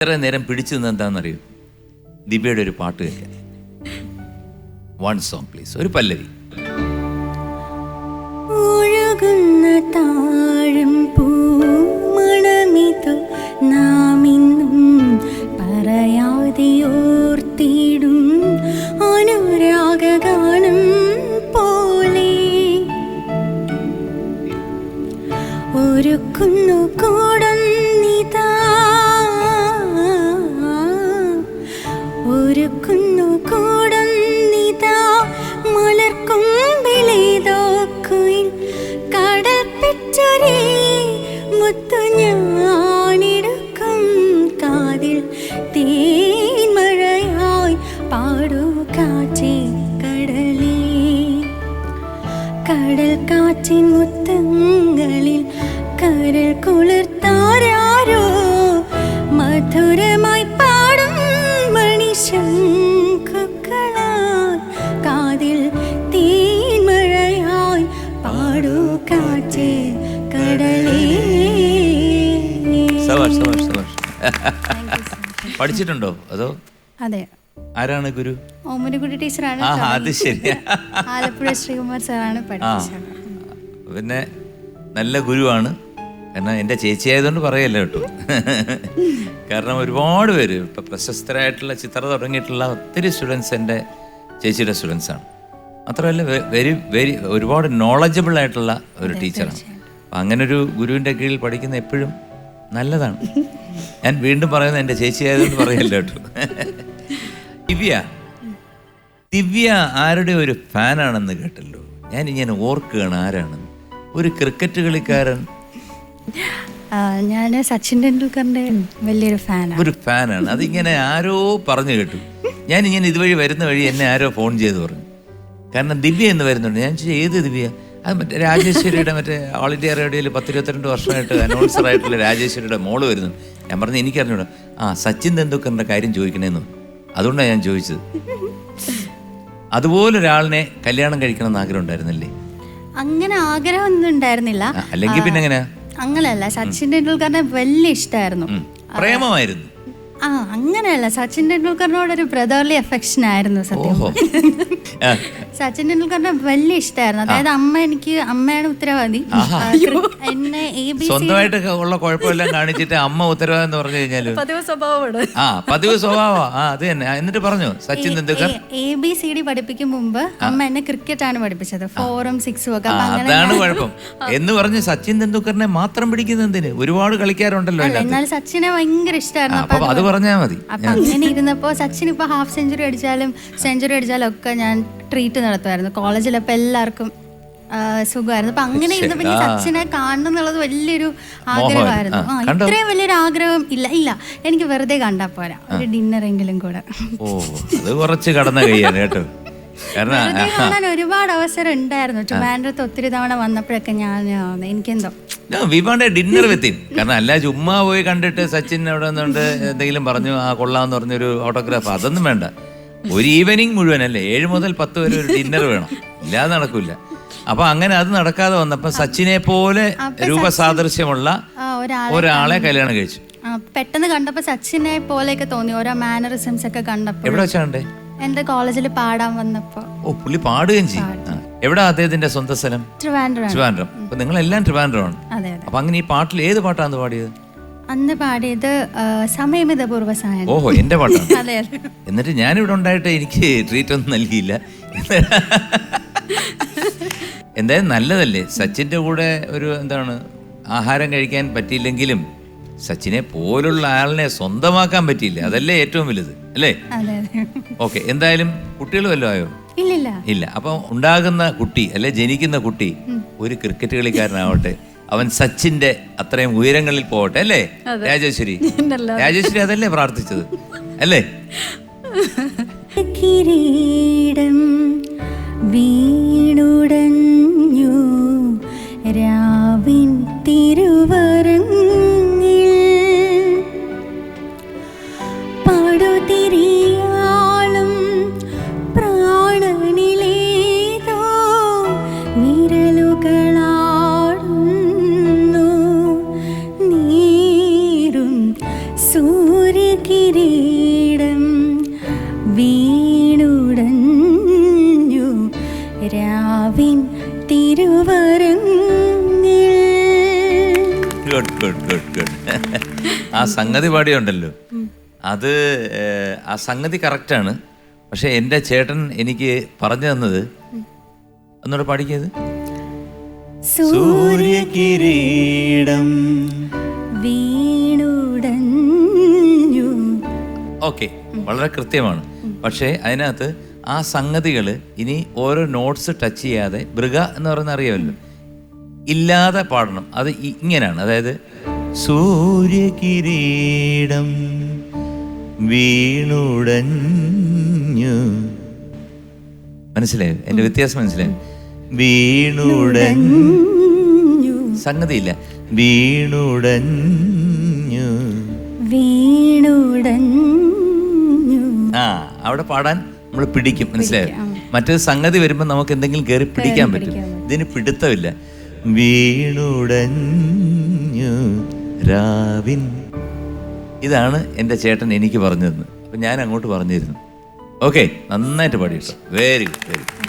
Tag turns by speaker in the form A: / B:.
A: ഇത്ര നേരം പിടിച്ചു നിന്ന് എന്താണെന്നറിയോ ദിവ്യയുടെ ഒരു പാട്ട് കേൾക്കാൻ. വൺ സോങ് പ്ലീസ് ഒരു പല്ലവി.
B: ഒഴുകുന്ന താഴം പൂമണമിതു നാം ഇന്നും പറയാതെ ഓർത്തിടും അനുരാഗഗാനം പോലെ. കൂടുന്നിതാ ഒരുക്കുന്നു കൂടുന്നിതാ മലർക്കും മുത്തു ഞാനെടുക്കും കാതിൽ തേന്മഴയായി പാടൂ കാറ്റേ കടലേ. കടൽ കാറ്റിൻ മുത്തങ്ങളിൽ കരൾ കുളിർത്താരോ മധുരമായി സബാഷ്
A: സവാഷ് പഠിച്ചിട്ടുണ്ടോ? അതോ?
B: അതെ.
A: ആരാണ് ഗുരു?
B: ഓമനക്കുട്ടി ടീച്ചറാണ്
A: ആ അത് ശരി.
B: ആലപ്പുഴ ശ്രീകുമാർ സാറാണ് പഠിപ്പിച്ചത്.
A: പിന്നെ നല്ല ഗുരുവാണ്. കാരണം എന്റെ ചേച്ചി ആയതുകൊണ്ട് പറയല്ല കേട്ടോ. കാരണം ഒരുപാട് പേര് ഇപ്പം പ്രശസ്തരായിട്ടുള്ള ചിത്ര തുടങ്ങിയിട്ടുള്ള ഒത്തിരി സ്റ്റുഡൻസ് എന്റെ ചേച്ചിയുടെ സ്റ്റുഡൻസാണ്. മാത്രമല്ല വെരി വെരി ഒരുപാട് നോളജബിൾ ആയിട്ടുള്ള ഒരു ടീച്ചറാണ്. അപ്പം അങ്ങനെ ഒരു ഗുരുവിന്റെ കീഴിൽ പഠിക്കുന്ന എപ്പോഴും നല്ലതാണ്. ഞാൻ വീണ്ടും പറയുന്നത് എന്റെ ചേച്ചി പറയല്ലോ പറയല്ല കേട്ടോ. ദിവ്യ. ദിവ്യ ആരുടെ ഒരു ഫാനാണെന്ന് കേട്ടല്ലോ? ഞാൻ ഇങ്ങനെ ഓർക്കുകയാണ് ആരാണെന്ന് ഒരു ക്രിക്കറ്റ് കളിക്കാരൻ.
B: ഞാൻ സച്ചിൻ ടെണ്ടുൽക്കറിന്റെ വലിയൊരു ഫാനാണ്
A: ഒരു ഫാനാണ്. അതിങ്ങനെ ആരോ പറഞ്ഞു കേട്ടു. ഞാൻ ഇങ്ങനെ ഇതുവഴി വരുന്ന വഴി എന്നെ ആരോ ഫോൺ ചെയ്ത് പറഞ്ഞു. കാരണം ദിവ്യ എന്ന് വരുന്നുണ്ട്. ഞാൻ ചോദിച്ചു ഏത് ദിവ്യ? അത് മറ്റേ രാജേശ്വരിയുടെ മറ്റേ ഓൾ ഇന്ത്യ റേഡിയോയിൽ പത്തിരുപത്തിരണ്ട് വർഷമായിട്ട് അനൗൺസർ ആയിട്ടുള്ള രാജേശ്വരിയുടെ മോൾ വരുന്നു. ഞാൻ പറഞ്ഞു എനിക്കറിഞ്ഞൂടാ. ആ സച്ചിൻ തെണ്ടുൽക്കറിന്റെ കാര്യം ചോദിക്കണേന്ന്. അതുകൊണ്ടാണ് ഞാൻ ചോദിച്ചത്. അതുപോലെ ഒരാളിനെ കല്യാണം കഴിക്കണം എന്ന് ആഗ്രഹം ഉണ്ടായിരുന്നില്ലേ?
B: അങ്ങനെ ആഗ്രഹമൊന്നും ഉണ്ടായിരുന്നില്ല.
A: അല്ലെങ്കിൽ പിന്നെ എങ്ങനെയാ
B: അങ്ങനെയല്ല സച്ചിൻ ടെണ്ടുൽക്കറിനെ വലിയ ഇഷ്ടമായിരുന്നു
A: പ്രേമമായിരുന്നു.
B: ആ അങ്ങനെയല്ല സച്ചിൻ ടെണ്ടുൽക്കറിനോട് ഒരു ബ്രദർലി അഫെക്ഷൻ ആയിരുന്നു സത്യം. സച്ചിൻ ടെണ്ടുൽക്കറിനെ വലിയ ഇഷ്ടമായിരുന്നു അതായത് അമ്മ എനിക്ക് അമ്മയാണ് ഉത്തരവാദി. എന്നെ
A: സ്വന്തമായിട്ട് ഉള്ള കുഴപ്പമെല്ലാം കാണിച്ചിട്ട് അമ്മ ഉത്തരവാദി എന്ന് പറഞ്ഞു കഴിഞ്ഞാൽ.
B: പതിവ് സ്വഭാവമാണ്.
A: ആ പതിവ് സ്വഭാവം ആ അത് തന്നെ. എന്നിട്ട് പറഞ്ഞു Sachin Tendulkar.
B: A B C D പഠിപ്പിക്കും മുമ്പ് അമ്മ എന്നെ ക്രിക്കറ്റ് ആണ് പഠിപ്പിച്ചത്. ഫോറും സിക്സും ഒക്കെ. അങ്ങനെ
A: അതാണ് കുഴപ്പം. എന്ന് പറഞ്ഞ് സച്ചിൻ ടെണ്ടുൽക്കറിനെ മാത്രം പിടിക്കുന്ന എന്തിന്? ഒരുപാട് കളിക്കാരുണ്ടല്ലോ
B: എന്നാൽ സച്ചിനെ ഭയങ്കര ഇഷ്ടമായിരുന്നു
A: അപ്പൊ അത് പറഞ്ഞാൽ മതി.
B: അപ്പൊ അങ്ങനെ ഇരുന്നപ്പോ സച്ചിൻ ഇപ്പൊ ഹാഫ് സെഞ്ചുറി അടിച്ചാലും സെഞ്ചുറി അടിച്ചാലും ഒക്കെ ഞാൻ ട്രീറ്റ് നടത്തുമായിരുന്നു. കോളേജിലപ്പോ എല്ലാവർക്കും സുഖമായിരുന്നു. അപ്പൊ അങ്ങനെ ഇരുന്നപ്പോ പിന്നെ സച്ചിനെ കാണണം എന്നുള്ളത് വലിയൊരു ആഗ്രഹമായിരുന്നു. ആ? ഇത്രയും വലിയൊരു ആഗ്രഹം ഇല്ല ഇല്ല. എനിക്ക് വെറുതെ കണ്ടാ പോരാ. ഒരു ഡിന്നറെങ്കിലും കൂടെ.
A: ഓ അത് കുറച്ച് കടന്ന കേട്ടോ. കാരണം
B: വെറുതെ കാണാൻ ഒരുപാട് അവസരം ഉണ്ടായിരുന്നു. ട്രിവാൻഡ്രത്ത് ഒത്തിരി തവണ വന്നപ്പോഴൊക്കെ ഞാൻ എനിക്കെന്തോ
A: ഡിന്നർ വിത്ത് ഹിം കാരണം അല്ല ചുമ്മാ പോയി കണ്ടിട്ട് സച്ചിൻ അവിടെ നിന്നുകൊണ്ട് എന്തെങ്കിലും പറഞ്ഞു ആ കൊള്ളാന്ന് പറഞ്ഞൊരു ഓട്ടോഗ്രാഫ് അതൊന്നും വേണ്ട. ഒരു ഈവനിങ് മുഴുവൻ അല്ലേ ഏഴ് മുതൽ പത്ത് വരെ ഒരു ഡിന്നർ വേണം. ഇല്ലാതെ നടക്കൂല. അപ്പൊ അങ്ങനെ അത് നടക്കാതെ വന്നപ്പോ സച്ചിനെ പോലെ രൂപസാദൃശ്യമുള്ള
B: ഒരാളെ
A: കല്യാണം കഴിച്ചു.
B: പെട്ടെന്ന് കണ്ടപ്പോ സച്ചിനെ പോലെയൊക്കെ തോന്നി. ഓരോ മാനറിസംസ് ഒക്കെ കണ്ടപ്പോ.
A: എവിടെ വെച്ചാണ്ടേ
B: എന്റെ കോളേജിൽ പാടാൻ വന്നപ്പോ.
A: ഓ പുള്ളി പാടുകയും ചെയ്യും. എവിടെ അദ്ദേഹത്തിന്റെ സ്വന്തം സ്ഥലം?
B: ട്രിവാൻഡ്രം.
A: ട്രിവാൻഡ്രം. അപ്പൊ നിങ്ങളെല്ലാം ട്രിവാൻഡ്രമാണ്.
B: അതെ അതെ.
A: അപ്പൊ അങ്ങനെ ഈ പാട്ടിൽ ഏത് പാട്ടാണ് പാടിയത്?
B: അന്ന് പാടിയത് സമയമിത പൂർവസായനം
A: ഓഹോ എന്റെ പാട്ടാണ്
B: അതെ അതെ.
A: എന്നിട്ട് ഞാനിവിടെ ഉണ്ടായിട്ട് എനിക്ക് ട്രീറ്റ് ഒന്നും നൽകിയില്ല. എന്തായാലും നല്ലതല്ലേ? സച്ചിന്റെ കൂടെ ഒരു എന്താണ് ആഹാരം കഴിക്കാൻ പറ്റിയില്ലെങ്കിലും സച്ചിനെ പോലുള്ള ആളിനെ സ്വന്തമാക്കാൻ പറ്റിയില്ല. അതല്ലേ ഏറ്റവും വലുത് അല്ലേ?
B: അതെ അതെ.
A: ഓക്കെ എന്തായാലും കുട്ടികൾ വല്ലതും ആയോ?
B: ഇല്ലില്ല.
A: ഇല്ല. അപ്പം ഉണ്ടാകുന്ന കുട്ടി അല്ലെ ജനിക്കുന്ന കുട്ടി ഒരു ക്രിക്കറ്റ് കളിക്കാരനാവട്ടെ അവൻ സച്ചിന്റെ അത്രയും ഉയരങ്ങളിൽ പോകട്ടെ അല്ലേ? രാജേശ്വരി. രാജേശ്വരി അതല്ലേ പ്രാർത്ഥിച്ചത് അല്ലേ?
B: കിരീടം വീണുടഞ്ഞു രാവിൻ തിരുവരങ്ങിൽ. പാടുതിരിയാളും പ്രാണനിലേതോ വിരലുകളാടുന്നു രാവിൻ തിരുവരങ്ങിൽ.
A: ഗുഡ് ഗുഡ് ഗുഡ് ഗുഡ് ആ സംഗതി പാടിയുണ്ടല്ലോ. അത് ആ സംഗതി കറക്റ്റാണ് പക്ഷെ എന്റെ ചേട്ടൻ എനിക്ക് പറഞ്ഞു തന്നത് ഒന്നുകൂടെ പാടിക്കത്
C: സൂര്യകിരീടം
B: വീണുടഞ്ഞു.
A: ഓക്കെ വളരെ കൃത്യമാണ്. പക്ഷേ അതിനകത്ത് ആ സംഗതികൾ ഇനി ഓരോ നോട്ട്സ് ടച്ച് ചെയ്യാതെ മൃഗ എന്ന് പറയുന്ന അറിയാമല്ലോ. ഇല്ലാതെ പാടണം. അത് ഇങ്ങനെയാണ്. അതായത്
C: സൂര്യകിരീടം വീണുടഞ്ഞു.
A: മനസ്സിലായോ? എന്റെ വ്യത്യാസം മനസ്സിലായോ?
C: വീണുടഞ്ഞു.
A: സംഗതിയില്ല.
C: വീണുടഞ്ഞു.
B: വീണുടഞ്ഞു.
A: ആ അവിടെ പാടാൻ നമ്മൾ പിടിക്കും മനസ്സിലായോ? മറ്റൊരു സംഗതി വരുമ്പോൾ നമുക്ക് എന്തെങ്കിലും കയറി പിടിക്കാൻ പറ്റും. ഇതിന് പിടുത്തമില്ല.
C: വീണുടഞ്ഞു രാവിൻ.
A: ഇതാണ് എന്റെ ചേട്ടൻ എനിക്ക് പറഞ്ഞു തന്നത് അപ്പം ഞാൻ അങ്ങോട്ട് പറഞ്ഞിരുന്നു. ഓക്കെ നന്നായിട്ട് പാടി വെരി ഗുഡ് വെരി ഗുഡ്